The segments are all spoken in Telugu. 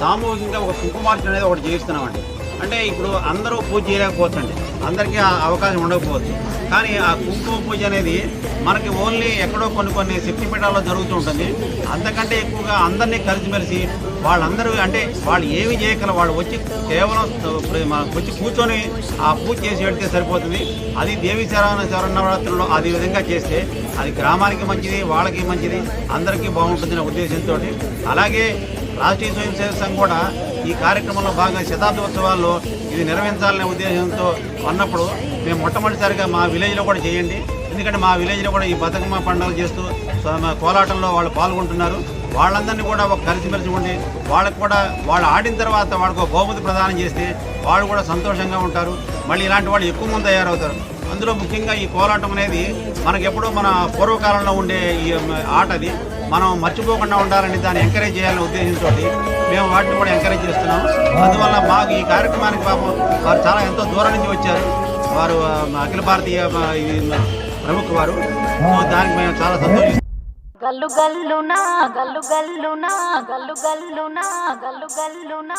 సామూహికంగా ఒక కుంకుమార్చన అనేది ఒకటి చేయిస్తున్నామండి. అంటే ఇప్పుడు అందరూ పూజ చేయలేకపోవచ్చండి అందరికీ ఆ అవకాశం ఉండకపోవచ్చు. కానీ ఆ కుంకుమ పూజ అనేది మనకి ఓన్లీ ఎక్కడో కొన్ని కొన్ని శక్తిపీఠాల్లో జరుగుతూ ఉంటుంది. అంతకంటే ఎక్కువగా అందరినీ కలిసిమెలిసి వాళ్ళందరూ అంటే వాళ్ళు ఏమి చేయగల వాళ్ళు వచ్చి కేవలం వచ్చి కూర్చొని ఆ పూజ చేసి పెడితే సరిపోతుంది. అది దేవి శరణ శరణవరాత్రుల్లో అది విధంగా చేస్తే అది గ్రామానికి మంచిది వాళ్ళకి మంచిది అందరికీ బాగుంటుందనే ఉద్దేశంతో అలాగే రాష్ట్రీయ స్వయం సేవక సంఘం కూడా ఈ కార్యక్రమంలో భాగంగా శతాబ్ది ఉత్సవాల్లో ఇది నిర్వహించాలనే ఉద్దేశంతో ఉన్నప్పుడు మేము మొట్టమొదటిసారిగా మా విలేజ్లో కూడా చేయండి. ఎందుకంటే మా విలేజ్లో కూడా ఈ బతుకమ్మ పండుగలు చేస్తూ కోలాటంలో వాళ్ళు పాల్గొంటున్నారు. వాళ్ళందరినీ కూడా ఒక కలిసిమెలిసి ఉండి వాళ్ళకు కూడా వాళ్ళు ఆడిన తర్వాత వాళ్ళకు ఒక బహుమతి ప్రదానం చేస్తే వాళ్ళు కూడా సంతోషంగా ఉంటారు. మళ్ళీ ఇలాంటి వాళ్ళు ఎక్కువ మంది తయారవుతారు. అందులో ముఖ్యంగా ఈ కోలాటం అనేది మనకెప్పుడూ మన పూర్వకాలంలో ఉండే ఈ ఆట అది. మనం మర్చిపోకుండా ఉండాలని దాన్ని ఎంకరేజ్ చేయాలని ఉద్దేశంతో మేము వాటిని కూడా ఎంకరేజ్ చేస్తున్నాం. అందువల్ల మాకు ఈ కార్యక్రమానికి పాపం వారు చాలా ఎంతో దూరం నుంచి వచ్చారు. వారు అఖిల భారతీయ ప్రముఖ వారు. దానికి మేము చాలా సంతోషిస్తాం గల్లు గల్లునా గల్లు గల్లునా గల్లు గల్లునా గల్లు గల్లునా.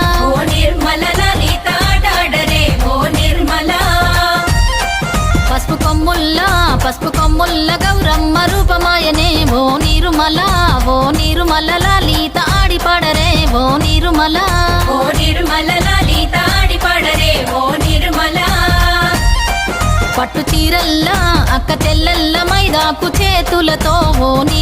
నిర్మల. ఓ నిర్మల లలిత ఆడిపాడరే ఓ నిర్మల. పట్టు చీరల్లా అక్క చెల్లెల్ల మైదాకు చేతులతో ఓ నీరుమల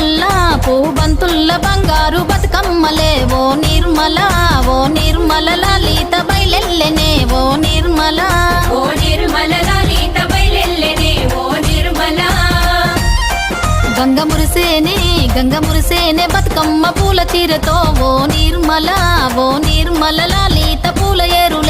చేమంతుల్లా పూబంతుల్ల బంగారు బతుకమ్మలే ఓ నిర్మల ఓ నిర్మల లలిత బయలెల్లెనే ఓ నిర్మల. ఓ నిర్మల లలిత బయలెల్లెనే ఓ నిర్మల. గంగ మురిసేనే గంగ మురిసేనే బతుకమ్మ పూల చీరతో ఓ నిర్మల ఓ నిర్మల లలిత పూల ఏరులే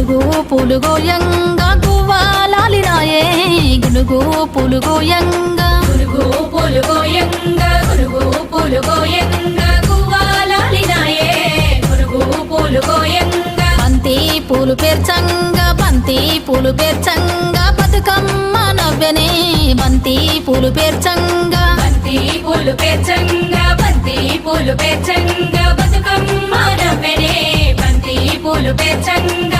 గునుగు పులుగోయంగా గునుగు పులుగోయంగా గువ్వాలాలినాయే గునుగు పులుగోయంగా గురుగు పొలుగోయంగా గురుగు పొలుగోయంగా గువ్వాలాలినాయే గురుగు పొలుగోయంగా బంతి పూలు పేర్చంగా బంతి పూలు పేర్చంగా బతుకమ్మ నవ్వెనే. బంతి పూలు పేర్చంగా. బంతి పూలు పేర్చంగా బంతి పూలు పేర్చంగా బతుకమ్మ నవ్వెనే. బంతి పూలు పేర్చంగా